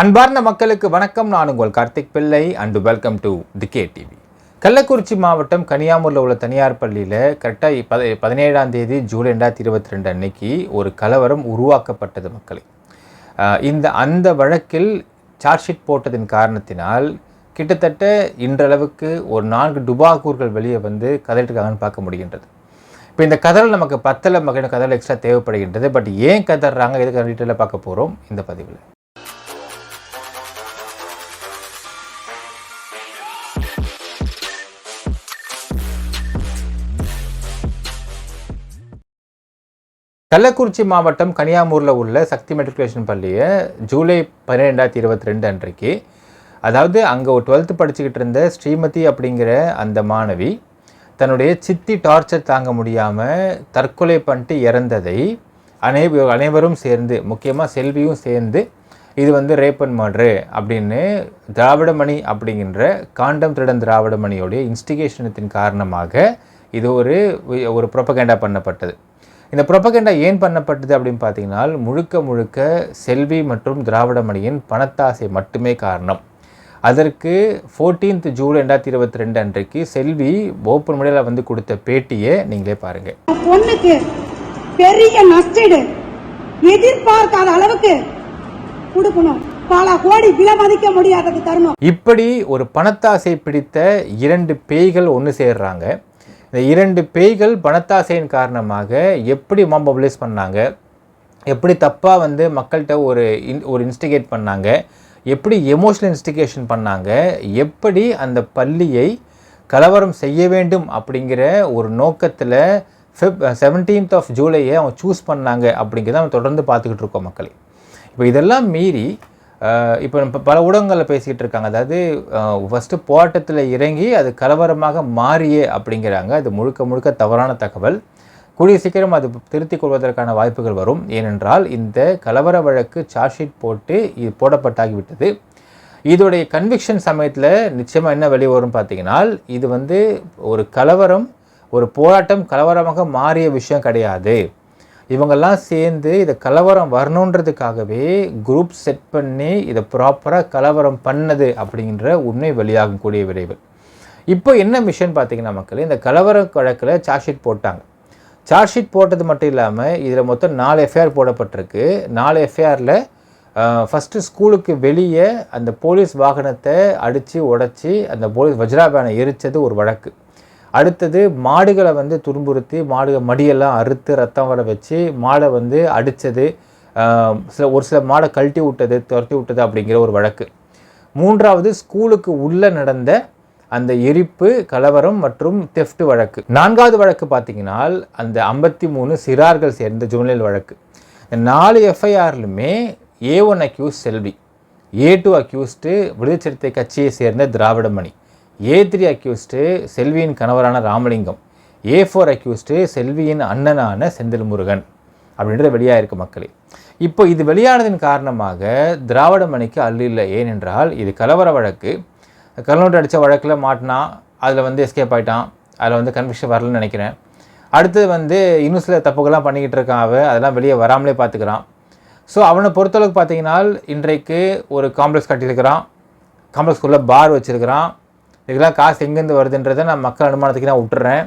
அன்பார்ந்த மக்களுக்கு வணக்கம். நான் உங்கள் Karthik Pillai and welcome to the K TV Kallakurichi மாவட்டம் கனியாமூரில் உள்ள தனியார் பள்ளியில் கரெக்டாக பத பதினேழாம் தேதி ஜூலை ரெண்டாயிரத்தி இருபத்தி ரெண்டு அன்னைக்கு ஒரு கலவரம் உருவாக்கப்பட்டது மக்களை. இந்த அந்த வழக்கில் சார்ஜ் ஷீட் போட்டதின் காரணத்தினால் கிட்டத்தட்ட இன்றளவுக்கு ஒரு நான்கு டுபாகூர்கள் வெளியே வந்து கதறிட்டுருக்காங்கன்னு பார்க்க முடிகின்றது. இப்போ இந்த கதறல் நமக்கு பத்தில் மகன கதறல் எக்ஸ்ட்ரா தேவைப்படுகின்றது. பட் ஏன் கதறாங்க? எதுக்கு டீட்டெயிலாக பார்க்க போகிறோம் இந்த பதிவில். கள்ளக்குறிச்சி மாவட்டம் கனியாமூரில் உள்ள சக்தி மெட்ரிகுலேஷன் பள்ளியை ஜூலை பன்னிரெண்டாயிரத்தி இருபத்தி ரெண்டு அன்றைக்கு அதாவது அங்கே ஒரு டுவெல்த்து படிச்சுக்கிட்டு இருந்த ஸ்ரீமதி அப்படிங்கிற அந்த மாணவி தன்னுடைய சித்தி டார்ச்சர் தாங்க முடியாமல் தற்கொலை பண்ணிட்டு இறந்ததை அனை அனைவரும் சேர்ந்து முக்கியமாக செல்வியும் சேர்ந்து இது வந்து ரேப் அண்ட் மர்டரு அப்படின்னு திராவிடமணி அப்படிங்கிற காண்டம் திருடன் திராவிடமணியோடைய இன்ஸ்டிகேஷனத்தின் காரணமாக இது ஒரு ஒரு ப்ரொபகேண்டா பண்ணப்பட்டது. இந்த ப்ரொபகேண்டா ஏன் பண்ணப்பட்டது அப்படின்னு பார்த்தீங்கன்னா முழுக்க முழுக்க செல்வி மற்றும் திராவிடமணியின் பணத்தாசை மட்டுமே காரணம். அதற்கு ஃபோர்டீன்த் ஜூலை ரெண்டாயிரத்தி இருபத்தி ரெண்டு அன்றைக்கு செல்வி ஓப்பன் முறையில் வந்து கொடுத்த பேட்டியை நீங்களே பாருங்கள் பொண்ணுக்கு பெரிய நஷ்டீடு எதிர்பார்க்காத அளவுக்கு கொடுக்கணும். பல கோடி விலை மதிக்க முடியாதது தரணும். இப்படி ஒரு பணத்தாசை பிடித்த இரண்டு பேய்கள் ஒன்று சேர்றாங்க. இந்த இரண்டு பேய்கள் பணத்தாசையின் காரணமாக எப்படி மொபைலைஸ் பண்ணாங்க? எப்படி தப்பாக வந்து மக்கள்கிட்ட ஒரு இன் ஒரு இன்ஸ்டிகேட் பண்ணாங்க? எப்படி எமோஷனல் இன்ஸ்டிகேஷன் பண்ணாங்க? எப்படி அந்த பள்ளியை கலவரம் செய்ய வேண்டும் அப்படிங்கிற ஒரு நோக்கத்தில் ஃபிப் செவன்டீன்த் ஆஃப் ஜூலையை அவங்க சூஸ் பண்ணாங்க அப்படிங்கிறத நம்ம தொடர்ந்து பார்த்துக்கிட்டு இருக்கோம் மக்களை. இப்போ இதெல்லாம் மீறி இப்போ நம்ம பல ஊடகங்களில் பேசிக்கிட்டு இருக்காங்க. அதாவது ஃபஸ்ட்டு போராட்டத்தில் இறங்கி அது கலவரமாக மாறியே அப்படிங்கிறாங்க. அது முழுக்க முழுக்க தவறான தகவல். கூடிய சீக்கிரம் அது திருத்திக் கொள்வதற்கான வாய்ப்புகள் வரும். ஏனென்றால் இந்த கலவர வழக்கு சார்ஜ்ஷீட் போட்டு இது போடப்பட்டாகிவிட்டது இதோடைய கன்விக்ஷன் சமயத்தில் நிச்சயமாக என்ன வெளிவரும் பார்த்தீங்கன்னா இது வந்து ஒரு கலவரம் ஒரு போராட்டம் கலவரமாக மாறிய விஷயம் கிடையாது. இவங்கெல்லாம் சேர்ந்து இதை கலவரம் வரணுன்றதுக்காகவே குரூப் செட் பண்ணி இதை ப்ராப்பராக கலவரம் பண்ணது அப்படிங்கிற உண்மை வெளியாகக்கூடிய விரைவு விரைவில். இப்போ என்ன மிஷன் பார்த்தீங்கன்னா மக்கள் இந்த கலவர வழக்கில் சார்ஜ் ஷீட் போட்டாங்க. சார்ஜ் ஷீட் போட்டது மட்டும் இல்லாமல் இதில் மொத்தம் நாலு எஃப்ஐஆர் போடப்பட்டிருக்கு. நாலு எஃப்ஐஆரில் ஃபஸ்ட்டு ஸ்கூலுக்கு வெளியே அந்த போலீஸ் வாகனத்தை அடித்து உடச்சி அந்த போலீஸ் வஜ்ராபேனை எரித்தது ஒரு வழக்கு. அடுத்தது மாடுகளை வந்து துன்புறுத்தி மாடுகள் மடியெல்லாம் அறுத்து ரத்தம் வர வச்சு மாடை வந்து அடித்தது சில ஒரு சில மாடை கழட்டி விட்டது துரத்தி விட்டது அப்படிங்கிற ஒரு வழக்கு. மூன்றாவது ஸ்கூலுக்கு உள்ளே நடந்த அந்த எரிப்பு கலவரம் மற்றும் தெஃப்ட் வழக்கு. நான்காவது வழக்கு பார்த்தீங்கன்னா அந்த ஐம்பத்தி மூணு சிறார்கள் சேர்ந்த ஜுவனல் வழக்கு. இந்த நாலு எஃப்ஐஆர்லுமே A one accused Selvi A two accused Viduthalai Siruthai கட்சியை சேர்ந்த திராவிடமணி. ஏ த்ரீ அக்யூஸ்டு செல்வியின் கணவரான ராமலிங்கம் ஏ ஃபோர் அக்யூஸ்டு செல்வியின் அண்ணனான செந்தில் முருகன் அப்படின்றது வெளியாகிருக்கு மக்களே. இப்போ இது வெளியானதின் காரணமாக திராவிடமணிக்கு அல்ல இல்லை. ஏனென்றால் இது கலவர வழக்கு. கல்நோட்டு அடித்த வழக்கில் மாட்டினா அதில் வந்து எஸ்கேப் ஆகிட்டான் அதில் வந்து கன்விக்ஷன் வரலன்னு நினைக்கிறேன். அடுத்தது வந்து இன்னும் சில தப்புகள்லாம் பண்ணிக்கிட்டு இருக்கான் அவன். அதெல்லாம் வெளியே வராமலே பார்த்துக்கிறான். ஸோ அவனை பொறுத்தளவுக்கு பார்த்தீங்கன்னா இன்றைக்கு ஒரு காம்ப்ளெக்ஸ் கட்டியிருக்கிறான். காம்ப்ளெக்ஸ்குள்ளே பார் வச்சுருக்கிறான். இதுக்கெல்லாம் காசு எங்கேருந்து வருதுன்றதை நான் மக்கள் அனுமானத்துக்கு நான் விட்டுறேன்.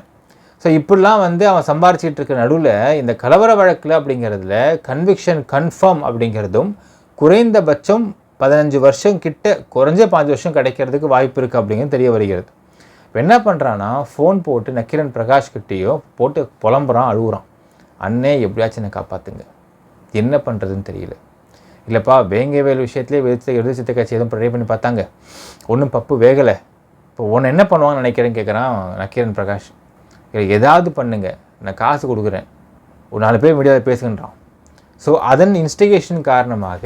ஸோ இப்படிலாம் வந்து அவன் சம்பாரிச்சிட்டு இருக்க நடுவில் இந்த கலவர வழக்கில் அப்படிங்கிறதுல கன்விக்ஷன் கன்ஃபார்ம் அப்படிங்கிறதும் குறைந்தபட்சம் பதினஞ்சு வருஷம் கிட்ட குறைஞ்ச பாஞ்சு வருஷம் கிடைக்கிறதுக்கு வாய்ப்பு இருக்குது அப்படிங்கிறது தெரிய வருகிறது. இப்போ என்ன பண்ணுறான்னா ஃபோன் போட்டு நக்கிரன் பிரகாஷ் கிட்டேயோ போட்டு புலம்புறான் அழுகுறான் அண்ணே எப்படியாச்சும் என்னை காப்பாற்றுங்க என்ன பண்ணுறதுன்னு தெரியல. இல்லைப்பா வேங்கவேல் விஷயத்துலேயே விடுத்த எழுதி சித்த கட்சி எதுவும் ட்ரை பண்ணி பார்த்தாங்க. ஒன்றும் பப்பு வேகலை. இப்போ உன்னை என்ன பண்ணுவாங்கன்னு நினைக்கிறேன்னு கேட்குறான் நக்கீரன் பிரகாஷ். ஏதாவது பண்ணுங்கள் நான் காசு கொடுக்குறேன். ஒரு நாலு பேர் மீடியாவில் பேசுகின்றான் ஸோ அதன் இன்ஸ்டிகேஷன் காரணமாக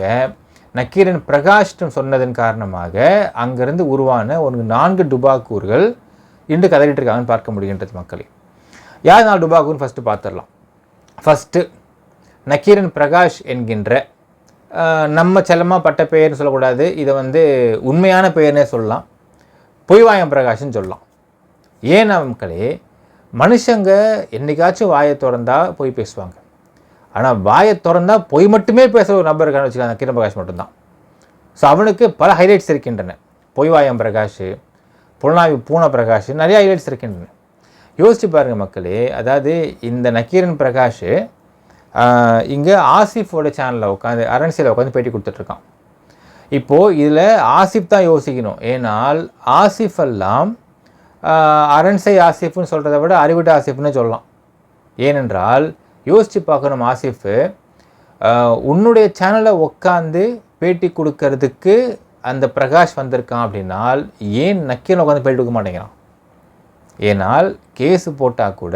நக்கீரன் பிரகாஷ்டம் சொன்னதன் காரணமாக அங்கேருந்து உருவான ஒரு நான்கு டுபாக்கூர்கள் இன்று கதறிட்டு இருக்காங்கன்னு பார்க்க முடிகின்றது மக்களே. யார் நாலு டுபாக்கூர்னு ஃபஸ்ட்டு பார்த்துடலாம். ஃபஸ்ட்டு நக்கீரன் பிரகாஷ் என்கின்ற நம்ம செல்லமாக பட்ட பெயர்னு சொல்லக்கூடாது. இதை வந்து உண்மையான பெயர்னே சொல்லலாம். பொய்வாயம் பிரகாஷ்னு சொல்லலாம். ஏன் மக்களே மனுஷங்க என்னைக்காச்சும் வாயை திறந்தால் பொய் பேசுவாங்க. ஆனால் வாயை திறந்தால் பொய் மட்டுமே பேசுகிற ஒரு நபர் இருக்கான்னு வச்சுக்கலாம் கிரண் பிரகாஷ் மட்டும்தான். ஸோ அவனுக்கு பல ஹைலைட்ஸ் இருக்கின்றன. பொய்வாயம் பிரகாஷ் புலனாய்வு பூன பிரகாஷ் நிறைய ஹைலைட்ஸ் இருக்கின்றன. யோசிச்சு பாருங்கள் மக்களே அதாவது இந்த நக்கீரன் பிரகாஷ் இங்கே ஆசிஃபோட சேனலில் உட்காந்து அரண்சியில் உட்காந்து பேட்டி கொடுத்துட்ருக்கான் இப்போது இதில் ஆசிஃப் தான் யோசிக்கணும். ஏனால் ஆசிஃப் எல்லாம் அரண்சை ஆசிஃப்னு சொல்கிறத விட அறிவிட்ட ஆசிஃப்னு சொல்லலாம். ஏனென்றால் யோசித்து பார்க்கணும் ஆசிஃபு உன்னுடைய சேனலை உட்காந்து பேட்டி கொடுக்கறதுக்கு அந்த பிரகாஷ் வந்திருக்கான் அப்படின்னால் ஏன் நக்கீரன் உட்காந்து பேட்டி கொடுக்க மாட்டேங்கிறான்? ஏனால் கேஸு போட்டால் கூட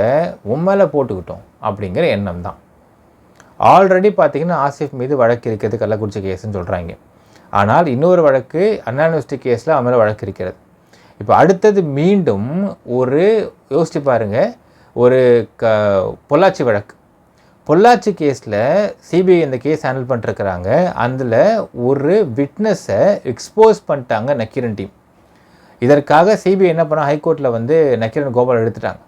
உண்மையில் போட்டுக்கிட்டோம் அப்படிங்கிற எண்ணம் தான். ஆல்ரெடி பார்த்திங்கன்னா ஆசிஃப் மீது வழக்கு இருக்கிறது கள்ளக்குறிச்சி கேஸுன்னு சொல்கிறாங்க ஆனால் இன்னொரு வழக்கு அண்ணா யூனிவர்சிட்டி கேஸில் அவன் மேலே வழக்கு இருக்கிறது இப்போ அடுத்தது மீண்டும் ஒரு யோசிச்சு பாருங்கள் ஒரு க பொள்ளாச்சி வழக்கு. பொள்ளாச்சி கேஸில் சிபிஐ இந்த கேஸ் ஹேண்டில் பண்ணிருக்கிறாங்க. அதில் ஒரு விட்னஸை எக்ஸ்போஸ் பண்ணிட்டாங்க நக்கீரன் டீம் இதற்காக சிபிஐ என்ன பண்ணால் ஹைகோர்ட்டில் வந்து நக்கீரன் கோபால் எடுத்துட்டாங்க.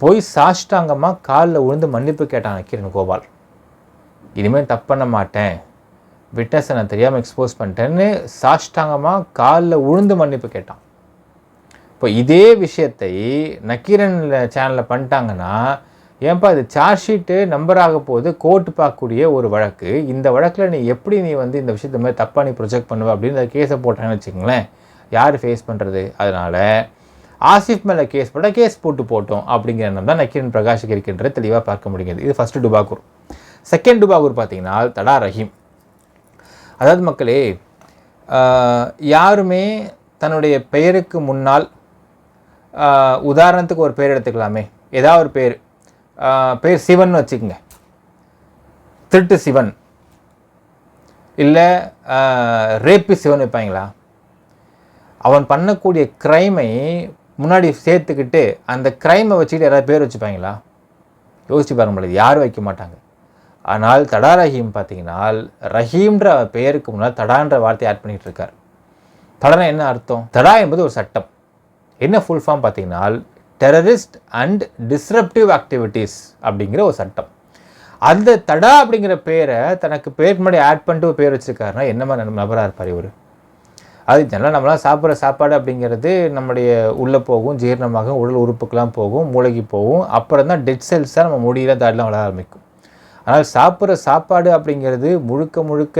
போய் சாஷ்டாங்கமாக காலில் விழுந்து மன்னிப்பு கேட்டான் நக்கீரன் கோபால். இனிமேல் தப்பு பண்ண மாட்டேன். விட்னஸை நான் தெரியாமல் எக்ஸ்போஸ் பண்ணிட்டேன்னு சாஷ்டாங்கமாக காலில் உழுந்து மன்னிப்பு கேட்டான். இப்போ இதே விஷயத்தை நக்கீரன் சேனலில் பண்ணிட்டாங்கன்னா ஏன்பா இது சார்ஜ் ஷீட்டு நம்பர் ஆக போது கோர்ட்டு பார்க்கக்கூடிய ஒரு வழக்கு இந்த வழக்கில் நீ எப்படி நீ வந்து இந்த விஷயத்த மாதிரி தப்பாக நீ ப்ரொஜெக்ட் பண்ணுவ அப்படின்னு அந்த கேஸை போட்டாங்கன்னு வச்சுக்கோங்களேன் யார் ஃபேஸ் பண்ணுறது அதனால் ஆசிஃப் மேலே கேஸ் போட்டால் கேஸ் போட்டு போட்டோம் அப்படிங்கிற எண்ணம் தான் நக்கீரன் பிரகாஷுக்கு இருக்கின்ற தெளிவாக பார்க்க முடியுது இது ஃபஸ்ட்டு டுபாகூர். செகண்ட் டுபாகூர் பார்த்தீங்கன்னா தடா ரஹீம். அதாவது மக்களே யாருமே தன்னுடைய பெயருக்கு முன்னால் உதாரணத்துக்கு ஒரு பேர் எடுத்துக்கலாமே. ஏதாவது ஒரு பேர். பேர் சிவன் வச்சுக்கோங்க. திருட்டு சிவன். இல்லை ரேப்பி சிவன் வைப்பாங்களா? அவன் பண்ணக்கூடிய க்ரைமை முன்னாடி சேர்த்துக்கிட்டு அந்த க்ரைமை வச்சுக்கிட்டு யாராவது பேர் வச்சுப்பாங்களா? யோசிச்சு பாருங்க முடியாது யாரும் வைக்க மாட்டாங்க. ஆனால் தடா ரஹீம் பார்த்தீங்கன்னா ரஹீம்ன்ற பெயருக்கு முன்னால் தடான்ற வார்த்தையை ஆட் பண்ணிகிட்டு இருக்கார். தடனா என்ன அர்த்தம்? தடா என்பது ஒரு சட்டம். என்ன ஃபுல் ஃபார்ம் பார்த்தீங்கன்னா டெரரிஸ்ட் அண்ட் டிஸ்ரப்டிவ் ஆக்டிவிட்டீஸ் அப்படிங்கிற ஒரு சட்டம். அந்த தடா அப்படிங்கிற பேரை தனக்கு பேர் முன்னாடி ஆட் பண்ணிட்டு ஒரு பேர் வச்சிருக்காருன்னா என்ன மாதிரி நபராக இருப்பார் இவர்? அது ஜெனரலாக நம்மளாம் சாப்பிட்ற சாப்பாடு அப்படிங்கிறது நம்முடைய உள்ளே போகும் ஜீரணமாகும் உடல் உறுப்புக்கெலாம் போகும் மூளைக்கு போகும். அப்புறம் தான் டெட் செல்ஸ் தான் நம்ம முடியல தாடிலாம் வளர ஆரம்பிக்கும். ஆனால் சாப்பிட்ற சாப்பாடு அப்படிங்கிறது முழுக்க முழுக்க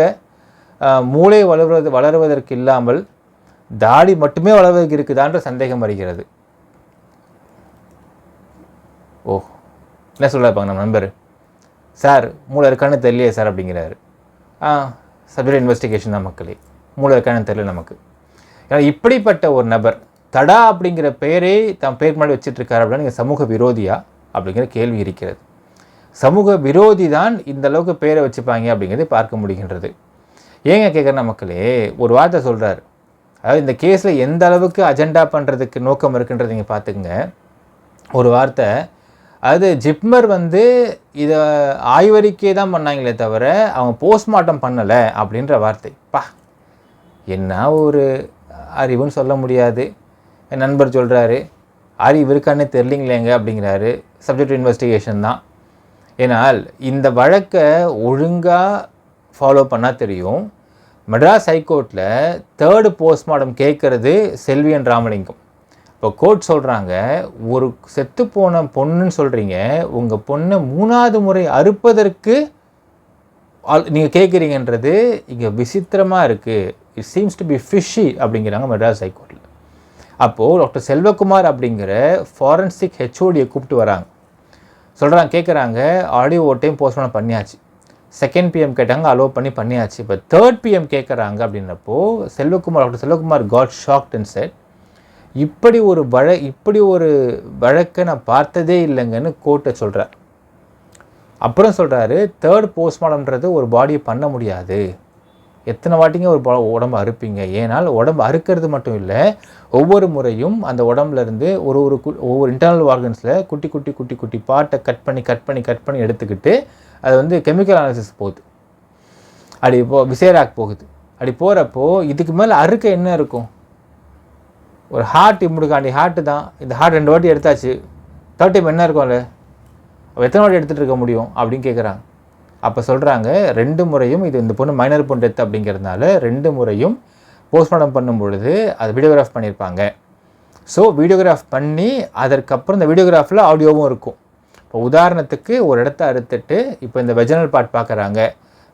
மூளை வளர்வது வளருவதற்கு இல்லாமல் தாடி மட்டுமே வளர்வதற்கு இருக்குதான்ற சந்தேகம் வருகிறது. ஓ என்ன சொல்ல நம்ம நண்பர்? சார் மூளை இருக்கான்னு தெரியலையே சார் அப்படிங்கிறாரு. ஆ சப்ஜெக்ட் இன்வெஸ்டிகேஷன் தான் மக்களே. மூளை இருக்கான்னு தெரியல நமக்கு. ஏன்னா இப்படிப்பட்ட ஒரு நபர் தடா அப்படிங்கிற பெயரே தன் பேர் முன்னாடி வச்சுட்டு இருக்காரு அப்படின்னா நீங்கள் சமூக விரோதியா அப்படிங்கிற கேள்வி இருக்கிறது. சமூக விரோதி தான் இந்த அளவுக்கு பேரை வச்சுப்பாங்க அப்படிங்கிறதை பார்க்க முடிகின்றது. ஏங்க கேட்குற மக்களே ஒரு வார்த்தை சொல்கிறார் அதாவது இந்த கேஸில் எந்த அளவுக்கு அஜெண்டா பண்ணுறதுக்கு நோக்கம் இருக்குன்றது நீங்கள் பார்த்துக்குங்க. ஒரு வார்த்தை அது ஜிப்மர் வந்து இதை ஆய்வறிக்கை தான் பண்ணாங்களே தவிர அவங்க போஸ்ட்மார்ட்டம் பண்ணலை அப்படின்ற வார்த்தை. பா என்ன ஒரு அறிவுன்னு சொல்ல முடியாது. என் நண்பர் சொல்கிறாரு அறிவு இருக்கான்னு தெரிலிங்களேங்க அப்படிங்கிறாரு. சப்ஜெக்ட் இன்வெஸ்டிகேஷன் தான். ஏனால் இந்த வழக்கை ஒழுங்காக ஃபாலோ பண்ணால் தெரியும். மெட்ராஸ் ஹைகோர்ட்டில் தேர்டு போஸ்ட்மார்ட்டம் கேட்குறது செல்வியன் ராமலிங்கம். இப்போ கோர்ட் சொல்கிறாங்க ஒரு செத்துப்போன பொண்ணுன்னு சொல்கிறீங்க உங்கள் பொண்ணை மூணாவது முறை அறுப்பதற்கு நீங்கள் கேட்குறீங்கன்றது இங்கே விசித்திரமாக இருக்குது it seems to be fishy அப்படிங்கிறாங்க மெட்ராஸ் ஹைகோர்ட்டில் அப்போது டாக்டர் செல்வகுமார் அப்படிங்கிற ஃபாரன்சிக் ஹெச்ஓடியை கூப்பிட்டு வராங்க. சொல்கிறாங்க கேட்குறாங்க ஆடியோ ஒரு டைம் போஸ்ட்மார்ட்டம் பண்ணியாச்சு. செகண்ட் பிஎம் கேட்டாங்க அலோவ் பண்ணி பண்ணியாச்சு. இப்போ தேர்ட் பிஎம் கேட்குறாங்க அப்படின்றப்போ Selvakumar doctor Selvakumar got shocked and said இப்படி ஒரு வழ இப்படி ஒரு வழக்கை நான் பார்த்ததே இல்லைங்கன்னு கோர்ட்டை சொல்கிறார் அப்புறம் சொல்கிறாரு தேர்ட் போஸ்ட்மார்ட்டம்ன்றது ஒரு பாடியை பண்ண முடியாது. எத்தனை வாட்டிங்க ஒரு உடம்பு அறுப்பீங்க? ஏனால் உடம்பு அறுக்கிறது மட்டும் இல்லை ஒவ்வொரு முறையும் அந்த உடம்புலேருந்து ஒரு ஒரு கு- ஒவ்வொரு இன்டர்னல் ஆர்கன்ஸில் குட்டி குட்டி குட்டி குட்டி பாட்டை கட் பண்ணி கட் பண்ணி கட் பண்ணி எடுத்துக்கிட்டு அது வந்து கெமிக்கல் அனாலிசிஸ் போகுது. அப்படி இப்போ விசேராக் போகுது. அப்படி போகிறப்போ இதுக்கு மேலே அறுக்க என்ன இருக்கும்? ஒரு ஹார்ட் இம்முடுக்காண்டி ஹார்ட்டு தான். இந்த ஹார்ட் ரெண்டு வாட்டி எடுத்தாச்சு. தேர்ட் டைம் என்ன இருக்கும்ல அவ எத்தனை வாட்டி எடுத்துகிட்டு இருக்க முடியும்? அப்படின்னு கேட்குறாங்க அப்போ சொல்கிறாங்க ரெண்டு முறையும் இது இந்த பொண்ணு மைனர் பொண்ணு டெத் அப்படிங்கிறதுனால ரெண்டு முறையும் போஸ்ட்மார்ட்டம் பண்ணும் பொழுது அதை வீடியோகிராஃப் பண்ணியிருப்பாங்க. ஸோ வீடியோகிராஃப் பண்ணி அதற்கப்புறம் இந்த வீடியோகிராஃபில் ஆடியோவும் இருக்கும். இப்போ உதாரணத்துக்கு ஒரு இடத்த அறுத்துட்டு இப்போ இந்த வெஜனல் பாட் பார்க்குறாங்க.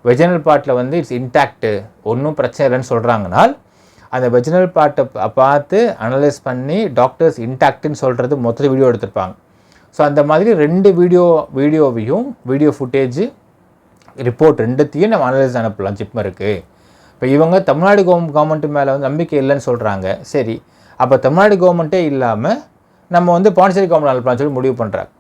வெஜனல் பார்ட்டில் வந்து இட்ஸ் இன்டாக்டு ஒன்றும் பிரச்சனை இல்லைன்னு சொல்கிறாங்கனால் அந்த வெஜினல் பாட்டை பார்த்து அனலைஸ் பண்ணி டாக்டர்ஸ் இன்டாக்டுன்னு சொல்கிறது மொத்தத்தில் வீடியோ எடுத்திருப்பாங்க. ஸோ அந்த மாதிரி ரெண்டு வீடியோ வீடியோவையும் வீடியோ ஃபுட்டேஜ் ரிப்போர்ட் ரெண்டுத்தையும் நம்ம அனலைஸ் அனுப்பலாம் ஜிப்மருக்கு இப்போ இவங்க தமிழ்நாடு கவர்மெண்ட் கவர்மெண்ட்டு மேலே வந்து நம்பிக்கை இல்லைன்னு சொல்கிறாங்க சரி. அப்போ தமிழ்நாடு கவர்மெண்ட்டே இல்லாமல் நம்ம வந்து பாண்டிச்சேரி கவர்மெண்ட் அனுப்பலாம்னு சொல்லி முடிவு பண்ணுறாங்க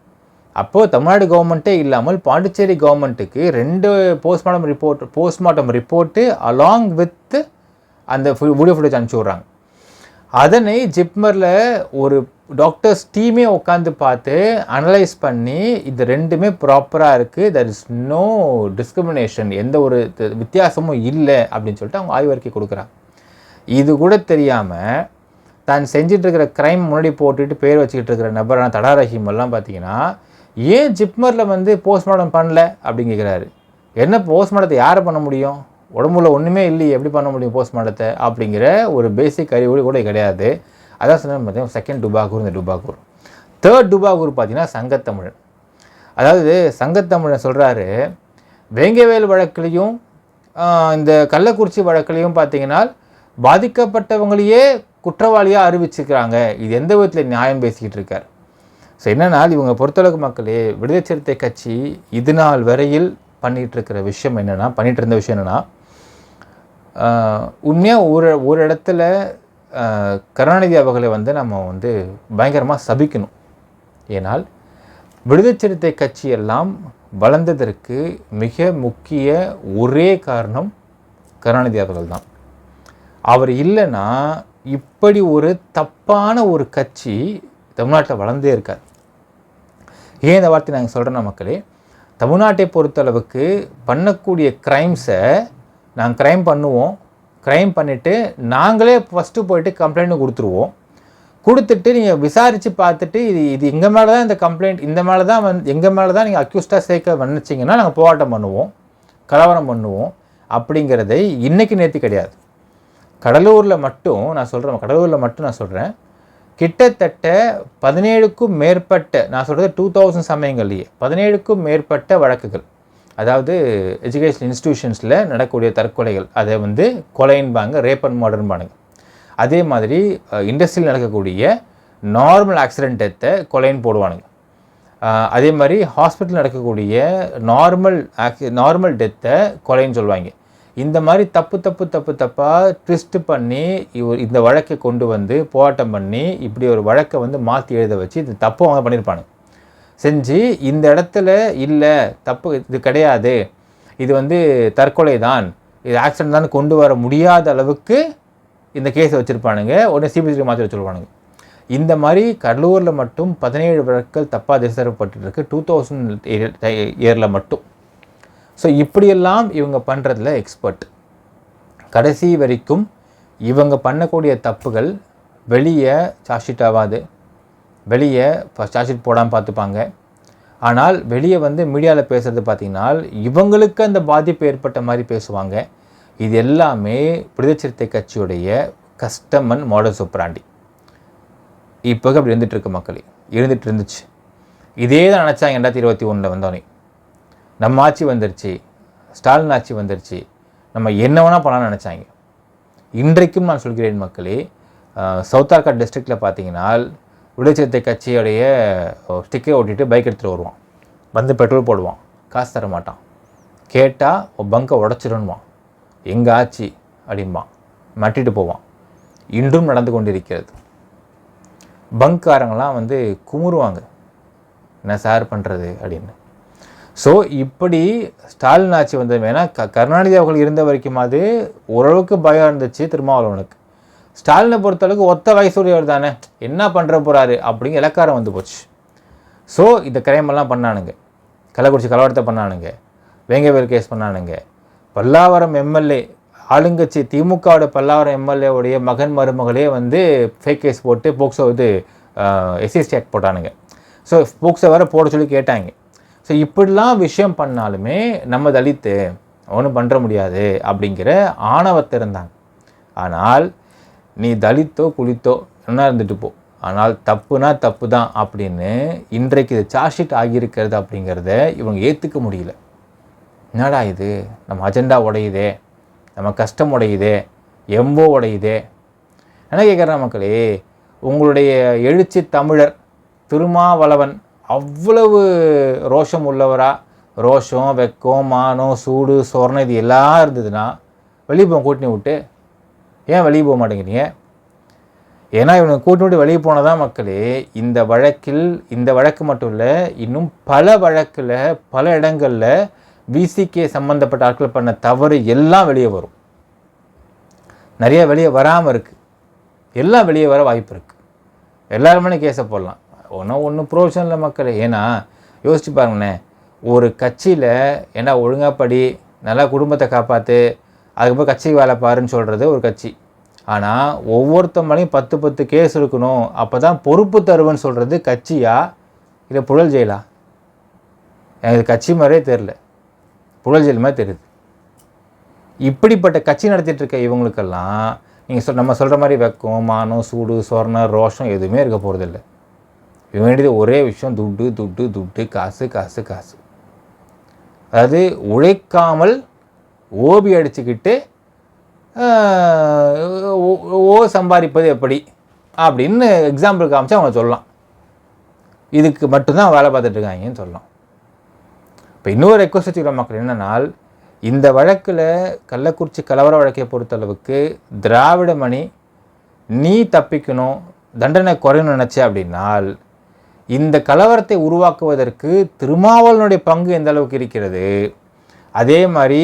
அப்போது தமிழ்நாடு கவர்மெண்ட்டே இல்லாமல் பாண்டிச்சேரி கவர்மெண்ட்டுக்கு ரெண்டு postmortem report postmortem report along with அந்த வீடியோ ஃபுட்டேஜ் அனுப்பிச்சி விட்றாங்க. அதனை ஜிப்மரில் ஒரு டாக்டர்ஸ் டீமே உட்காந்து பார்த்து அனலைஸ் பண்ணி இது ரெண்டுமே ப்ராப்பராக இருக்குது தெர் இஸ் நோ டிஸ்கிரிமினேஷன் எந்த ஒரு வித்தியாசமும் இல்லை அப்படின்னு சொல்லிட்டு அவங்க ஆய்வறிக்கை கொடுக்குறாங்க. இது கூட தெரியாமல் தான் செஞ்சிட்ருக்கிற க்ரைம் முன்னாடி போட்டுட்டு பேர் வச்சுக்கிட்டு இருக்கிற நபரான தடா ரஹீம் எல்லாம் பார்த்தீங்கன்னா ஏன் ஜிப்மரில் வந்து போஸ்ட்மார்ட்டம் பண்ணல அப்படின்னு கேட்குறாரு என்ன போஸ்ட்மார்ட்டத்தை யார் பண்ண முடியும்? உடம்புல ஒன்றுமே இல்லையே எப்படி பண்ண முடியும் போஸ்ட்மார்ட்டத்தை அப்படிங்கிற ஒரு பேசிக் அறிவு கூட கிடையாது. அதான் சொன்னேன் பார்த்தீங்கன்னா செகண்ட் டுபாகூர் இந்த டுபாகூர் தேர்ட் டுபாகூர் பார்த்தீங்கன்னா சங்கத்தமிழன். அதாவது சங்கத்தமிழன் சொல்கிறாரு வேங்கவேல் வழக்கிலையும் இந்த கள்ளக்குறிச்சி வழக்கிலையும் பார்த்தீங்கன்னா பாதிக்கப்பட்டவங்களையே குற்றவாளியாக அறிவிச்சிருக்கிறாங்க. இது எந்த விதத்தில் நியாயம் பேசிக்கிட்டு இருக்கார்? ஸோ என்னென்னா இவங்க பொறுத்தளவுக்கு மக்களே விடுதலை சிறுத்தை கட்சி இது நாள் வரையில் பண்ணிகிட்டு இருக்கிற விஷயம் என்னென்னா பண்ணிகிட்டு இருந்த விஷயம் என்னென்னா உண்மையாக ஒரு ஒரு இடத்துல கருணாநிதி அவர்களை வந்து நம்ம வந்து பயங்கரமாக சபிக்கணும். ஏனால் விடுதலை சிறுத்தை கட்சி எல்லாம் வளர்ந்ததற்கு மிக முக்கிய ஒரே காரணம் கருணாநிதி அவர்கள் தான் அவர் இல்லைன்னா இப்படி ஒரு தப்பான ஒரு கட்சி தமிழ்நாட்டில் வளர்ந்தே இருக்காது. ஏன் இந்த வார்த்தை நாங்கள் சொல்கிறோன்னா மக்களே தமிழ்நாட்டை பொறுத்தளவுக்கு பண்ணக்கூடிய க்ரைம்ஸை நாங்கள் க்ரைம் பண்ணுவோம். க்ரைம் பண்ணிவிட்டு நாங்களே ஃபஸ்ட்டு போயிட்டு கம்ப்ளைண்ட்டு கொடுத்துருவோம். கொடுத்துட்டு நீங்கள் விசாரித்து பார்த்துட்டு இது இது எங்கள் மேலே தான் இந்த கம்ப்ளைண்ட் இந்த மேலே தான் வந்து எங்கள் மேலே தான் நீங்கள் அக்யூஸ்டாக சேர்க்க வந்துச்சிங்கன்னா நாங்கள் போராட்டம் பண்ணுவோம். கலவரம் பண்ணுவோம். அப்படிங்கிறதை இன்றைக்கி நேற்று கிடையாது. கடலூரில் மட்டும் நான் சொல்கிறேன் கடலூரில் மட்டும் நான் சொல்கிறேன் கிட்டத்தட்ட பதினேழுக்கும் மேற்பட்ட நான் சொல்கிறது டூ தௌசண்ட் சமயங்கள்லேயே பதினேழுக்கும் மேற்பட்ட வழக்குகள். அதாவது எஜுகேஷன் இன்ஸ்டிடியூஷன்ஸில் நடக்கக்கூடிய தற்கொலைகள் அதை வந்து கொலைன்பாங்க ரேப் அண்ட் மாடர்ன்பானுங்க அதே மாதிரி இண்டஸ்ட்ரியில் நடக்கக்கூடிய நார்மல் ஆக்சிடென்ட் டெத்தை கொலைன்னு போடுவானுங்க. அதே மாதிரி ஹாஸ்பிட்டல் நடக்கக்கூடிய நார்மல் ஆக்சி நார்மல் டெத்தை கொலைன்னு சொல்லுவாங்க இந்த மாதிரி தப்பு தப்பு தப்பு தப்பாக ட்விஸ்ட்டு பண்ணி இந்த வழக்கை கொண்டு வந்து போராட்டம் பண்ணி இப்படி ஒரு வழக்கை வந்து மாற்றி எழுத வச்சு இந்த தப்பு அவங்க பண்ணியிருப்பானுங்க செஞ்சு இந்த இடத்துல இல்லை தப்பு இது கிடையாது. இது வந்து தற்கொலை தான் இது ஆக்சிடென்ட் தான் கொண்டு வர முடியாத அளவுக்கு இந்த கேஸை வச்சுருப்பானுங்க. உடனே சிபிசிக்கு மாற்றி வச்சுருப்பானுங்க இந்த மாதிரி கடலூரில் மட்டும் பதினேழு வழக்குகள் தப்பாக திசை தரப்பட்டுருக்கு டூ தௌசண்ட் இயரில் மட்டும். ஸோ இப்படியெல்லாம் இவங்க பண்ணுறதுல எக்ஸ்பர்ட் கடைசி வரைக்கும் இவங்க பண்ணக்கூடிய தப்புகள் வெளியே சார்ஜ்ஷீட் வெளியே வெளியே சார்ஜ்ஷீட் போடாமல் பார்த்துப்பாங்க. ஆனால் வெளியே வந்து மீடியாவில் பேசுகிறது பார்த்தீங்கன்னா இவங்களுக்கு அந்த பாதிப்பு ஏற்பட்ட மாதிரி பேசுவாங்க. இது எல்லாமே விடுதலை சிறுத்தை கட்சியுடைய கஸ்டமன் மாடல் சூப்பராண்டி இப்போ அப்படி இருந்துகிட்ருக்கு மக்களே. இருந்துட்டு இருந்துச்சு. இதே தான் நினச்சாங்க ரெண்டாயிரத்தி இருபத்தி ஒன்றில் வந்தோடனே நம்ம ஆட்சி வந்துருச்சு. ஸ்டாலின் ஆட்சி வந்துருச்சு. நம்ம என்ன வேணால் பண்ணலாம்னு நினச்சாங்க. இன்றைக்கும் நான் சொல்கிறேன் மக்களே சவுத் ஆர்காட் டிஸ்ட்ரிக்டில் பார்த்தீங்கன்னா விடுதலை சிறுத்தை கட்சியோடைய ஸ்டிக்கை ஓட்டிட்டு பைக் எடுத்துகிட்டு வருவான். வந்து பெட்ரோல் போடுவான். காசு தர மாட்டான். கேட்டால் பங்கை உடச்சிடணுவான் எங்கள் ஆச்சு? அப்படிம்பான். மட்டிட்டு போவான். இன்றும் நடந்து கொண்டிருக்கிறது. பங்க்காரங்களாம் வந்து குமுறுவாங்க. என்ன சார் பண்ணுறது அப்படின்னு. ஸோ இப்படி ஸ்டாலின் ஆட்சி வந்தது வேணால் க கருணாநிதி அவர்கள் இருந்த வரைக்குமாவது ஓரளவுக்கு பயம் இருந்துச்சு திருமாவளவனுக்கு. ஸ்டாலினை பொறுத்தளவுக்கு ஒத்த வயசுடையவர் தானே. என்ன பண்ணுற போகிறாரு அப்படிங்கிற இலக்காரம் வந்து போச்சு. ஸோ இந்த கிரைமெல்லாம் பண்ணானுங்க. கள்ளக்குறிச்சி கலவரத்தை பண்ணானுங்க. வேங்கவேல் கேஸ் பண்ணானுங்க. பல்லாவரம் எம்எல்ஏ ஆளுங்கட்சி திமுகவோட பல்லாவரம் எம்எல்ஏவுடைய மகன் மருமகளே வந்து ஃபேக் கேஸ் போட்டு போக்சோ இது எஸ்சிஎஸ்டி ஆக்ட் போட்டானுங்க. ஸோ போக்சோ வேறு போட சொல்லி கேட்டாங்க. ஸோ இப்படிலாம் விஷயம் பண்ணாலுமே நம்ம தலித்து ஒன்றும் பண்ணுற முடியாது அப்படிங்கிற ஆணவத்தை இருந்தாங்க ஆனால் நீ தலித்தோ குளித்தோ என்ன இருந்துட்டு போ. ஆனால் தப்புனா தப்பு தான் அப்படின்னு இன்றைக்கு இது சார்ஜ் ஷீட் ஆகியிருக்கிறது அப்படிங்கிறத இவங்க ஏற்றுக்க முடியல. என்னடா இது? நம்ம அஜெண்டா உடையுதே. நம்ம கஷ்டம் உடையுதே. எம்போ உடையுதே. என்ன கேட்குறேன் மக்களே? உங்களுடைய எழுச்சி தமிழர் திருமாவளவன் அவ்வளவு ரோஷம் உள்ளவரா? ரோஷம் வெக்கம் மானம் சூடு சொர்ணம் இது எல்லாம் இருந்ததுன்னா வெளியே போக கூட்டினி விட்டு ஏன் வெளியே போக மாட்டேங்கிறீங்க? ஏன்னா இவனுக்கு கூட்டிட்டு வெளியே போனதான் மக்களே இந்த வழக்கில் இந்த வழக்கு மட்டும் இல்லை இன்னும் பல வழக்கில் பல இடங்களில் விசிகே சம்மந்தப்பட்ட ஆட்கள் பண்ண தவறு எல்லாம் வெளியே வரும். நிறைய வெளியே வராமல் இருக்குது எல்லாம் வெளியே வர வாய்ப்பு இருக்குது எல்லாருமே கேஸை போடலாம். ஒன்றும் ஒன்றும் ப்ரோஜனம் இல்லை மக்களே. ஏன்னா யோசிச்சு பாருங்களேன் ஒரு கட்சியில் ஏன்னா ஒழுங்காக படி நல்லா குடும்பத்தை காப்பாற்று அதுக்கப்புறம் கட்சிக்கு வேலை பாருன்னு சொல்கிறது ஒரு கட்சி. ஆனால் ஒவ்வொருத்தவங்களையும் பத்து பத்து கேஸ் இருக்கணும். அப்போ தான் பொறுப்பு தருவேன்னு சொல்கிறது கட்சியா? இல்லை புழல் ஜெயிலா? எனக்கு கட்சி மாதிரியே தெரில புழல் ஜெயில் மாதிரி தெரியுது. இப்படிப்பட்ட கட்சி நடத்திட்டு இருக்க இவங்களுக்கெல்லாம் நீங்கள் சொல் நம்ம சொல்கிற மாதிரி வெக்கம் மானம் சூடு சொர்ணம் ரோஷம் எதுவுமே இருக்க போகிறதில்ல இவங்க வேண்டியது ஒரே விஷயம் துட்டு துட்டு துட்டு காசு காசு காசு. அதாவது உழைக்காமல் ஓபி அடிச்சுக்கிட்டு ஓ- சம்பாதிப்பது எப்படி? அப்படின்னு எக்ஸாம்பிள் காமிச்சு அவங்க சொல்லலாம். இதுக்கு மட்டும்தான் வேலை பார்த்துட்ருக்காங்கன்னு சொல்லலாம். இப்போ இன்னொரு ரெக்வஸ்ட் வச்சுக்கிறோம் மக்கள் என்னன்னால் இந்த வழக்கில் கள்ளக்குறிச்சி கலவர வழக்கை பொறுத்தளவுக்கு திராவிட மணி நீ தப்பிக்கணும் தண்டனை குறையணும்னு நினச்ச அப்படின்னால் இந்த கலவரத்தை உருவாக்குவதற்கு திருமாவளனுடைய பங்கு எந்த அளவுக்கு இருக்கிறது? அதே மாதிரி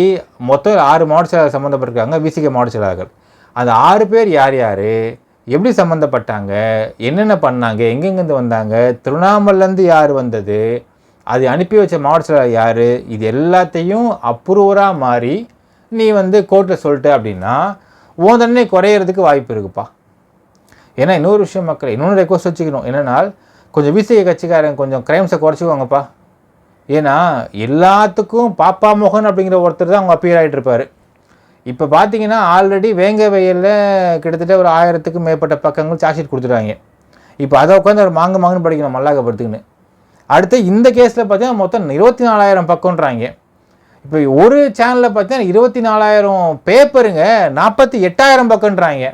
மொத்தம் ஆறு மாவட்ட செயலாளர் சம்மந்தப்பட்டிருக்காங்க விசிக மாவட்ட செயலாளர்கள். அந்த ஆறு பேர் யார் யார்? எப்படி சம்மந்தப்பட்டாங்க? என்னென்ன பண்ணாங்க? எங்கெங்கேருந்து வந்தாங்க? திருவண்ணாமலேருந்து யார் வந்தது? அது அனுப்பி வச்ச மாவட்ட செயலாளர் யார்? இது எல்லாத்தையும் அப்ரூவராக மாறி நீ வந்து கோர்ட்டில் சொல்லிட்ட அப்படின்னா உன் தண்டனை குறையிறதுக்கு வாய்ப்பு இருக்குப்பா. ஏன்னா இன்னொரு விஷயம் மக்கள் இன்னொன்று ரெக்வஸ்ட் வச்சுக்கணும். என்னென்னா கொஞ்சம் விசிக கட்சிக்காரங்க கொஞ்சம் க்ரைம்ஸை குறைச்சிக்குவாங்கப்பா ஏன்னா எல்லாத்துக்கும் பாப்பா மோகன் அப்படிங்கிற ஒருத்தர் தான் அவங்க அப்பியர் ஆகிட்டு இருப்பார். இப்போ பார்த்தீங்கன்னா ஆல்ரெடி வேங்க வயலில் கிட்டத்தட்ட ஒரு ஆயிரத்துக்கும் மேற்பட்ட பக்கங்கள் சார்ஜ் கொடுத்துருவாங்க கொடுத்துட்டாங்க. இப்போ அதை உட்காந்து ஒரு மாங்க மாங்குன்னு படிக்கணும் மல்லாக்கப்படுத்துக்குன்னு. அடுத்து இந்த கேஸில் பார்த்தீங்கன்னா மொத்தம் இருபத்தி நாலாயிரம் பக்கம்ன்றாங்க. இப்போ ஒரு சேனலில் பார்த்தீங்கன்னா இருபத்தி நாலாயிரம் பேப்பருங்க நாற்பத்தி எட்டாயிரம் பக்கம்ன்றாங்க.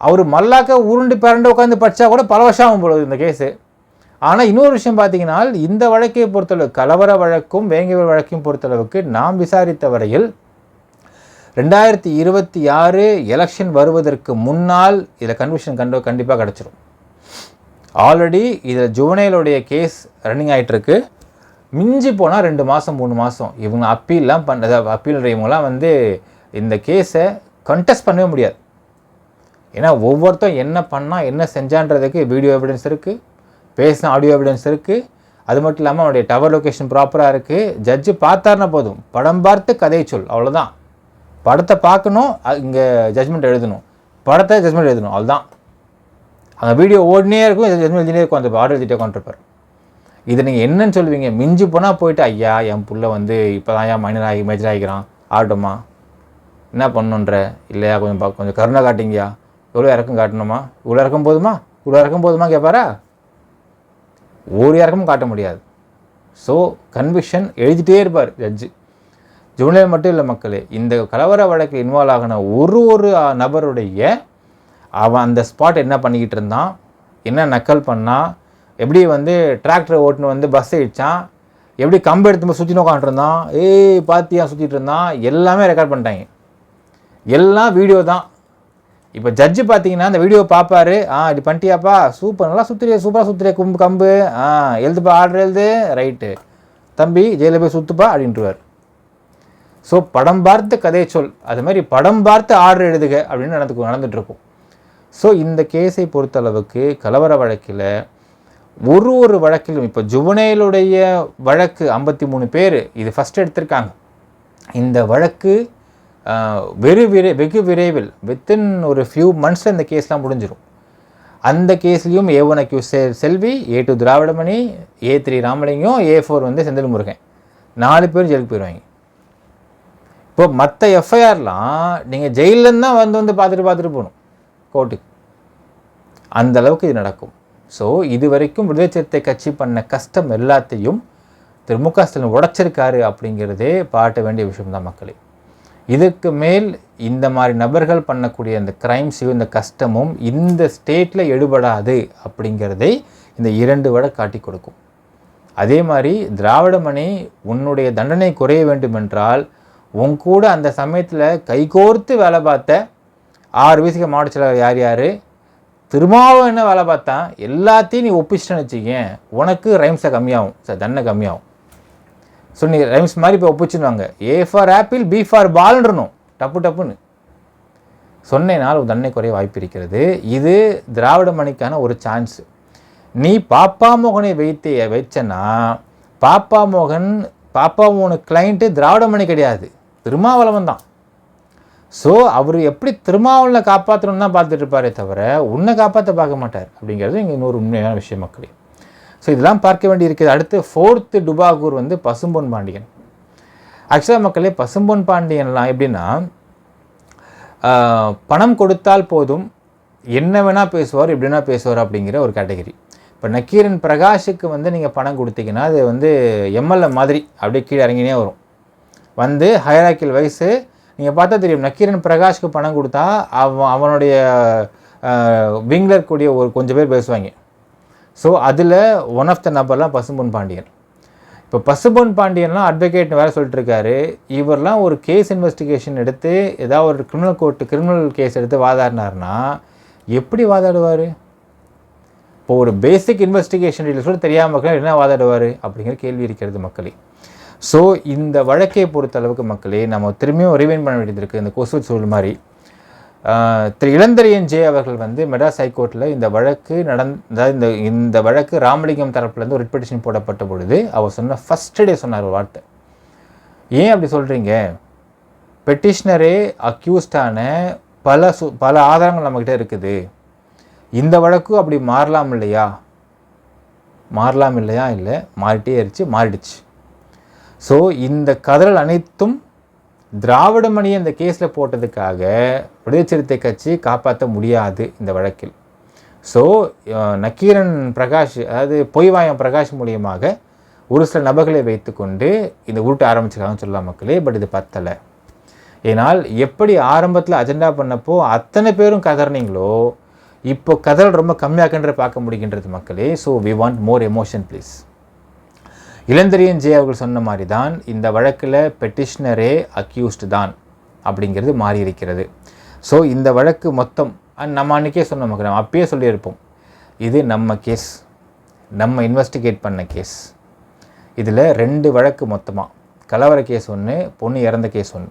அவர் மல்லாக்க உருண்டு பிறண்டு உட்காந்து படித்தா கூட பல வருஷம் ஆகும் போல இந்த கேஸு ஆனால் இன்னொரு விஷயம் பார்த்தீங்கன்னா இந்த வழக்கை பொறுத்தளவு கலவர வழக்கும் வேங்கவேல் வழக்கையும் பொறுத்தளவுக்கு நாம் விசாரித்த வரையில் ரெண்டாயிரத்தி இருபத்தி ஆறு எலெக்ஷன் வருவதற்கு முன்னால் இதில் கன்விஷன் கண்டு கண்டிப்பாக கிடச்சிரும். ஆல்ரெடி இதில் ஜுவனைலுடைய கேஸ் ரன்னிங் ஆகிட்டுருக்கு மிஞ்சி போனால் ரெண்டு மாதம் மூணு மாதம் இவங்க அப்பீல்லாம் பண்ண அப்பீல் மூலம் வந்து இந்த கேஸை கண்டெஸ்ட் பண்ணவே முடியாது. ஏன்னா ஒவ்வொருத்தரும் என்ன பண்ணால் என்ன செஞ்சான்றதுக்கு வீடியோ எவிடன்ஸ் இருக்குது பேசின ஆடியோ எவிடன்ஸ் இருக்குது அது மட்டும் இல்லாமல் அவனுடைய டவர் லொக்கேஷன் ப்ராப்பராக இருக்குது ஜட்ஜு பார்த்தாருன்னா போதும். படம் பார்த்து கதை சொல். அவ்வளோதான் படத்தை பார்க்கணும். இங்கே ஜட்ஜ்மெண்ட் எழுதணும். படத்தை ஜட்ஜ்மெண்ட் எழுதணும். அவ்வளோதான் அந்த வீடியோ ஓடினே இருக்கும். ஜட்ஜ்மெண்ட் எழுதினே இருக்கும். அந்த ஆர்டர் எழுதிட்டே கொண்டிருப்பார் இதை நீங்கள் என்னன்னு சொல்லுவீங்க? மிஞ்சி போனால் போயிட்டு ஐயா என் புள்ள வந்து இப்போ தான் ஏன் மைனர் ஆகி மேஜர் ஆகிக்கிறான். ஆகட்டுமா என்ன பண்ணுன்ற? இல்லையா? கொஞ்சம் பா கொஞ்சம் கருணை காட்டிங்கயா இவ்வளோ இறக்கம் காட்டணுமா? இவ்வளோ இறக்கம் போதுமா? இவ்வளோ இறக்கம் போதுமா? கேட்பாரா ஒரு யாருக்கும் காட்ட முடியாது. ஸோ கன்விக்ஷன் எழுதிட்டே இருப்பார் ஜட்ஜு ஜூனியர் மட்டும் இல்லை மக்களே இந்த கலவர வழக்கு இன்வால்வ் ஆகின ஒரு ஒரு நபருடைய அவன் அந்த ஸ்பாட் என்ன பண்ணிக்கிட்டு இருந்தான் என்ன நக்கல் பண்ணான் எப்படி வந்து டிராக்டரை ஓட்டுன்னு வந்து பஸ் இடித்தான் எப்படி கம்பு எடுத்து போய் சுற்றி உட்காந்துட்டு ஏய் பாத்தியா சுற்றிட்டு இருந்தான் எல்லாமே ரெக்கார்ட் பண்ணிட்டாங்க. எல்லாம் வீடியோ தான். இப்போ ஜட்ஜு பார்த்தீங்கன்னா அந்த வீடியோ பார்ப்பாரு ஆ இப்படி பண்ணிட்டியாப்பா? சூப்பர். நல்லா சுற்றுறிய சூப்பராக சுற்றுறிய கும்பு கம்பு. ஆ எழுதுப்பா ஆர்டர் எழுது ரைட்டு தம்பி ஜெயிலில் போய் சுற்றுப்பா அப்படின்ட்டுவார் ஸோ படம் பார்த்து கதை சொல். அது மாதிரி படம் பார்த்து ஆர்டர் எழுதுக அப்படின்னு நடந்து நடந்துகிட்ருக்கும் ஸோ இந்த கேஸை பொறுத்தளவுக்கு கலவர வழக்கில் ஒரு ஒரு வழக்கிலும் இப்போ ஜுவனேலுடைய வழக்கு ஐம்பத்தி மூணு பேர் இது ஃபஸ்ட் எடுத்திருக்காங்க. இந்த வழக்கு வெறு விரை வெகு விரைவில் வித்தின் ஒரு ஃபியூ மந்த்ஸில் இந்த கேஸ்லாம் முடிஞ்சிடும் அந்த கேஸ்லேயும் ஏ ஒன் அக்யூ செ Selvi A two Dravidamani A three Ramalingam A four வந்து செந்தில் முருகன். நாலு பேர் ஜெயிலுக்கு போயிடுவாங்க இப்போ மற்ற எஃப்ஐஆர்லாம் நீங்கள் ஜெயிலேருந்து தான் வந்து வந்து பார்த்துட்டு பார்த்துட்டு போகணும் கோர்ட்டுக்கு. அந்த அளவுக்கு இது நடக்கும். ஸோ இது வரைக்கும் விடுதலை சிறுத்தை கட்சி பண்ண கஷ்டம் எல்லாத்தையும் திரு மு க ஸ்டாலின் உடைச்சிருக்காரு அப்படிங்கிறதே பாட்ட வேண்டிய விஷயம்தான் மக்களே. இதுக்கு மேல் இந்த மாதிரி நபர்கள் பண்ணக்கூடிய இந்த கிரைம்ஸையும் இந்த கஷ்டமும் இந்த ஸ்டேட்டில் எடுபடாது அப்படிங்கிறதை இந்த இரண்டு வடை காட்டி கொடுக்கும். அதே மாதிரி திராவிடமணி உன்னுடைய தண்டனை குறைய வேண்டுமென்றால் உன் கூட அந்த சமயத்தில் கைகோர்த்து வேலை பார்த்த ஆறு வயசுக்கு மாவட்ட யார் யார்? திருமாவும் என்ன வேலை பார்த்தா எல்லாத்தையும் நீ ஒப்பிச்சிட்டேன்னு வச்சுக்கேன் உனக்கு ரைம்ஸை கம்மியாகும் சார் தண்டனை கம்மியாகும். ஸோ நீங்கள் ரைம்ஸ் மாதிரி இப்போ ஒப்பிச்சுடுவாங்க A for apple B for பால்ன்றணும் டப்பு டப்புன்னு. சொன்னேனால் ஒரு தண்டனை குறைய வாய்ப்பு இருக்கிறது. இது திராவிட மணிக்கான ஒரு சான்ஸ் நீ பாப்பா மோகனை வைத்து வச்சனா பாப்பா மோகன் பாப்பா மோகன் கிளைண்ட்டு திராவிட மணி கிடையாது. திருமாவளவன் தான். ஸோ அவர் எப்படி திருமாவளவனை காப்பாற்றணும் தான் பார்த்துட்டு இருப்பாரே தவிர உன்னை காப்பாற்ற பார்க்க மாட்டார். அப்படிங்கிறது இங்கே இன்னொரு உண்மையான விஷயம் மக்களே. ஸோ இதெல்லாம் பார்க்க வேண்டியிருக்குது அடுத்து ஃபோர்த்து டுபாகூர் வந்து பசும்பொன் பாண்டியன். ஆக்சுவலாக மக்களே பசும்பொன் பாண்டியன்லாம் எப்படின்னா பணம் கொடுத்தால் போதும் என்ன வேணால் பேசுவார் எப்படின்னா பேசுவார் அப்படிங்கிற ஒரு கேட்டகரி. இப்போ நக்கீரன் பிரகாஷுக்கு வந்து நீங்கள் பணம் கொடுத்தீங்கன்னா அது வந்து எம்எல்ஏ மாதிரி அப்படியே கீழே இறங்கினே வரும். வந்து ஹயராக்கில் வயசு நீங்கள் பார்த்தா தெரியும் நக்கீரன் பிரகாஷ்க்கு பணம் கொடுத்தா அவன் அவனுடைய விங்கில் இருக்கக்கூடிய ஒரு கொஞ்சம் பேர் பேசுவாங்க. ஸோ அதில் ஒன் ஆஃப் த நபர்லாம் பசும்பொன் பாண்டியன். இப்போ பசுபொன் பாண்டியன்லாம் அட்வொகேட்னு வேறு சொல்லிட்டு இருக்காரு இவர்லாம் ஒரு கேஸ் இன்வெஸ்டிகேஷன் எடுத்து ஏதாவது ஒரு கிரிமினல் கோர்ட்டு கிரிமினல் கேஸ் எடுத்து வாதாடினார்னா எப்படி வாதாடுவார்? இப்போ ஒரு பேசிக் இன்வெஸ்டிகேஷன் கூட தெரியாமல் என்ன வாதாடுவார்? அப்படிங்கிற கேள்வி இருக்கிறது மக்களே. ஸோ இந்த வழக்கை பொறுத்த அளவுக்கு மக்களே நம்ம திரும்பியும் ரிவைன் பண்ண வேண்டியது இருக்குது இந்த கொசு சூழல் மாதிரி. திரு இளந்தரியன் ஜே அவர்கள் வந்து மெட்ராஸ் ஹைகோர்ட்டில் இந்த வழக்கு நடந் அதாவது இந்த இந்த வழக்கு ராமலிங்கம் தரப்புலேருந்து ஒரு பெட்டிஷன் போடப்பட்ட பொழுது அவர் சொன்ன ஃபஸ்ட் டே சொன்னார் ஒரு வார்த்தை. ஏன் அப்படி சொல்கிறீங்க பெட்டிஷ்னரே அக்யூஸ்டான பல சு பல ஆதாரங்கள் நம்மக்கிட்ட இருக்குது. இந்த வழக்கும் அப்படி மாறலாம் இல்லையா? மாறலாம் இல்லையா? இல்லை மாறிட்டே இருந்துச்சு மாறிடுச்சு. ஸோ இந்த கதறல் அனைத்தும் திராவிட மணியை இந்த கேஸில் போட்டதுக்காக விடுதலை சிறுத்தை கட்சி காப்பாற்ற முடியாது இந்த வழக்கில். ஸோ நக்கீரன் பிரகாஷ் அதாவது பொய்வாயம் பிரகாஷ் மூலியமாக ஒரு சில நபர்களை வைத்துக்கொண்டு இந்த உருட்ட ஆரம்பிச்சிருக்காங்கன்னு சொல்லலாம் மக்களே பட் இது பத்தலை. ஏனால் எப்படி ஆரம்பத்தில் அஜெண்டா பண்ணப்போ அத்தனை பேரும் கதறினீங்களோ இப்போ கதல் ரொம்ப கம்மியாக்குன்ற பார்க்க முடிகின்றது மக்களே. So we want more emotion please Ilantharian J அவர்கள் சொன்ன மாதிரி தான் இந்த வழக்கில் பெட்டிஷ்னரே அக்யூஸ்டு தான் அப்படிங்கிறது மாறி இருக்கிறது ஸோ இந்த வழக்கு மொத்தம் அண்ட் நம்ம அன்றைக்கே சொன்ன மக்கள் நம்ம அப்பயே சொல்லியிருப்போம். இது நம்ம கேஸ். நம்ம இன்வெஸ்டிகேட் பண்ண கேஸ். இதில் ரெண்டு வழக்கு மொத்தமாக கலவர கேஸ் ஒன்று பொண்ணு இறந்த கேஸ் ஒன்று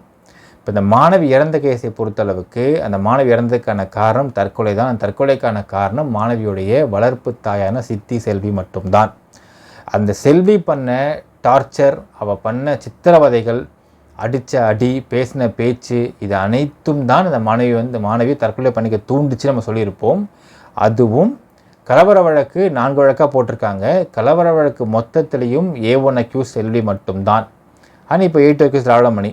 இப்போ இந்த மாணவி இறந்த கேஸை பொறுத்தளவுக்கு அந்த மாணவி இறந்ததுக்கான காரணம் தற்கொலை தான் அந்த தற்கொலைக்கான காரணம் மாணவியுடைய வளர்ப்பு தாயான சித்தி செல்வி மட்டும்தான். அந்த செல்வி பண்ண டார்ச்சர் அவள் பண்ண சித்திரவதைகள் அடித்த அடி பேசின பேச்சு இது அனைத்தும் தான் அந்த மாணவி வந்து மாணவி தற்கொலை பண்ணிக்க தூண்டுச்சு நம்ம சொல்லியிருப்போம். அதுவும் கலவர வழக்கு நான்கு வழக்காக போட்டிருக்காங்க. கலவர வழக்கு மொத்தத்திலையும் ஏ ஒன் அக்யூஸ் செல்வி மட்டும்தான். ஆனால் இப்போ eight accused Ravalamani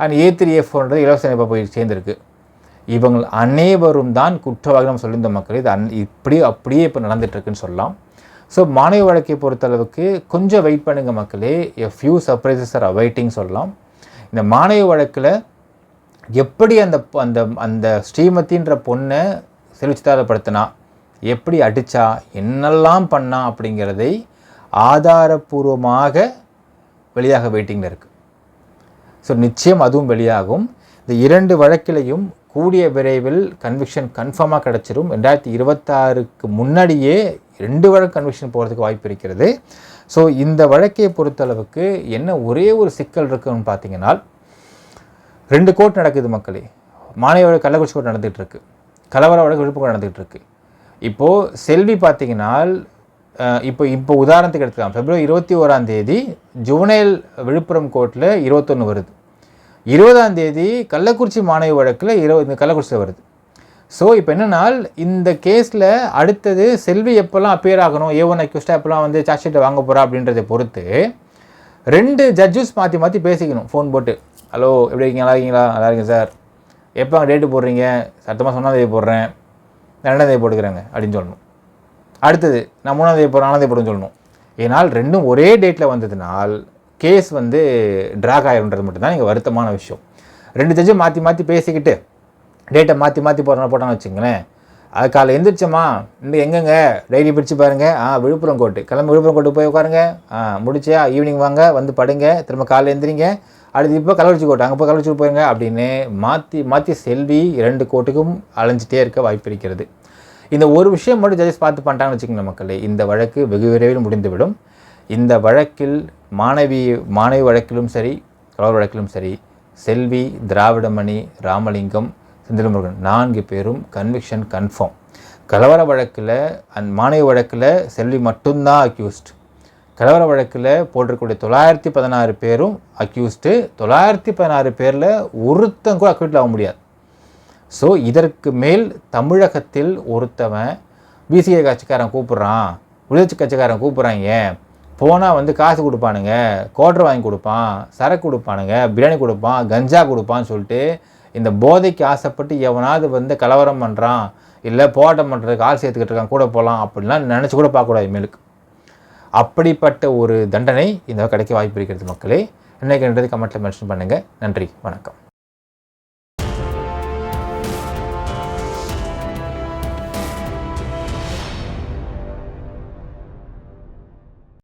and A three A ஃபோர்ன்றது இலவச இப்போ போய் சேர்ந்துருக்கு. இவங்க அனைவரும் தான் குற்றவாளி நம்ம சொல்லியிருந்த மக்கள். இது அன் இப்படி அப்படியே இப்போ நடந்துட்டுருக்குன்னு சொல்லலாம். ஸோ மாணவி வழக்கை பொறுத்தளவுக்கு கொஞ்சம் வெயிட் பண்ணுங்கள் மக்களே. A few surprises are awaiting சொல்லலாம். இந்த மாணவி வழக்கில் எப்படி அந்த அந்த அந்த ஸ்ரீமதின்ற பொண்ணை செலுச்சிதாரப்படுத்தினா எப்படி அடித்தா என்னெல்லாம் பண்ணா அப்படிங்கிறதை ஆதாரபூர்வமாக வெளியாக வெயிட்டிங்கில் இருக்குது ஸோ நிச்சயம் அதுவும் வெளியாகும். இந்த இரண்டு வழக்கிலையும் கூடிய விரைவில் கன்விக்ஷன் கன்ஃபார்மாக கிடச்சிரும். ரெண்டாயிரத்தி இருபத்தாறுக்கு முன்னாடியே ரெண்டு வழக்கு கன்விக்ஷன் போகிறதுக்கு வாய்ப்பு இருக்கிறது. ஸோ இந்த வழக்கை பொறுத்தளவுக்கு என்ன ஒரே ஒரு சிக்கல் இருக்குன்னு பார்த்தீங்கன்னா ரெண்டு கோர்ட் நடக்குது மக்களே. மாநில கள்ளக்குறிச்சி கோர்ட் நடந்துகிட்டு இருக்கு. கலவர வழக்கு விழுப்புரம் நடந்துகிட்டு இருக்கு. இப்போது செல்வி பார்த்தீங்கன்னா இப்போ இப்போ உதாரணத்துக்கு எடுத்துக்கலாம். பிப்ரவரி இருபத்தி ஓராம் தேதி ஜுவனேல் விழுப்புரம் கோர்ட்டில் இருபத்தொன்று வருது. இருபதாம் தேதி கள்ளக்குறிச்சி மாணவி வழக்கில் இருபது கள்ளக்குறிச்சியில் வருது. ஸோ இப்போ என்னென்னா இந்த கேஸில் அடுத்தது செல்வி எப்போல்லாம் அப்பியர் ஆகணும்? ஏ ஒன் அக்யூஸ்டாக எப்போல்லாம் வந்து சார்ஜ் ஷீட்டை வாங்க போகிறா அப்படின்றத பொறுத்து ரெண்டு ஜட்ஜஸ் மாற்றி மாற்றி பேசிக்கணும். ஃபோன் போட்டு. ஹலோ எப்படி இருக்கீங்க? நல்லா இருக்கீங்களா? நல்லா இருக்கேன் சார் எப்போ டேட்டு போடுறீங்க? சத்தமாக சொன்னாம் தேதி போடுறேன். ரெண்டாந்தேதி ரெண்டாம் தேதி போட்டுக்கிறேங்க? அப்படின்னு சொல்லணும். அடுத்தது நான் மூணாம் தேதி போகிறேன் நாலாம் தேதி போடுன்னு சொல்லணும். ஏன்னால் ரெண்டும் ஒரே டேட்டில் வந்ததுனால் கேஸ் வந்து ட்ராக் ஆகிருன்றது மட்டும்தான் இங்கே வருத்தமான விஷயம். ரெண்டு ஜட்ஜும் மாற்றி மாற்றி பேசிக்கிட்டு டேட்டை மாற்றி மாற்றி போடுற போட்டான்னு வச்சுங்களேன். அது காலை எந்திரிச்சோமா இன்னும் எங்கெங்க? டைரி பிடிச்சி பாருங்கள் ஆ விழுப்புரம் கோட்டு கிளம்பி விழுப்புரம் கோட்டு போய் உட்காருங்க. ஆ முடிச்சியா ஈவினிங் வாங்க வந்து படுங்க. திரும்ப காலைல எந்திரிங்க. அடுத்து இப்போ கள்ளக்குறிச்சி கோட்டை. அங்கே போய் கள்ளக்குறிச்சி போயிருங்க அப்படின்னு மாற்றி மாற்றி செல்வி இரண்டு கோட்டுக்கும் அலைஞ்சிட்டே இருக்க வாய்ப்பு இருக்கிறது. இந்த ஒரு விஷயம் மட்டும் ஜட்ஜஸ் பார்த்து பண்ணிட்டாங்கன்னு வச்சுக்கோங்க மக்களே. இந்த வழக்கு வெகு விரைவில் முடிந்துவிடும். இந்த வழக்கில் மாணவி மாணவி வழக்கிலும் சரி கலவர் வழக்கிலும் சரி செல்வி திராவிடமணி ராமலிங்கம் செந்தில்முருகன் நான்கு பேரும் கன்விக்ஷன் கன்ஃபார்ம் கலவர வழக்கில் அந் மாணவி வழக்கில் செல்வி மட்டும்தான் அக்யூஸ்ட் கலவர வழக்கில் போட்டிருக்கக்கூடிய தொள்ளாயிரத்தி பதினாறு பேரும் அக்யூஸ்டு தொள்ளாயிரத்தி பதினாறு பேரில் ஒருத்தன் கூட அக்யூட்டில் ஆக முடியாது. ஸோ இதற்கு மேல் தமிழகத்தில் ஒருத்தவன் பிசிஐ கட்சிக்காரன் கூப்பிட்றான். விழுச்சி கட்சிக்காரன் கூப்பிட்றாங்க போனால் வந்து காசு கொடுப்பானுங்க கோட்ரு வாங்கி கொடுப்பான் சரக்கு கொடுப்பானுங்க பிரியாணி கொடுப்பான் கஞ்சா கொடுப்பான்னு சொல்லிட்டு இந்த போதைக்கு ஆசைப்பட்டு எவனாவது வந்து கலவரம் பண்ணுறான் இல்லை போராட்டம் பண்ணுறதுக்கு ஆள் சேர்த்துக்கிட்டு இருக்கான் கூட போகலாம் அப்படின்லாம் நினச்சி கூட பார்க்கக்கூடாது மேலுக்கு அப்படிப்பட்ட ஒரு தண்டனை இந்த கிடைக்க வாய்ப்பு இருக்கிறது மக்களே. என்னைக்குன்றது கமெண்ட்டில் மென்ஷன் பண்ணுங்கள் நன்றி வணக்கம்.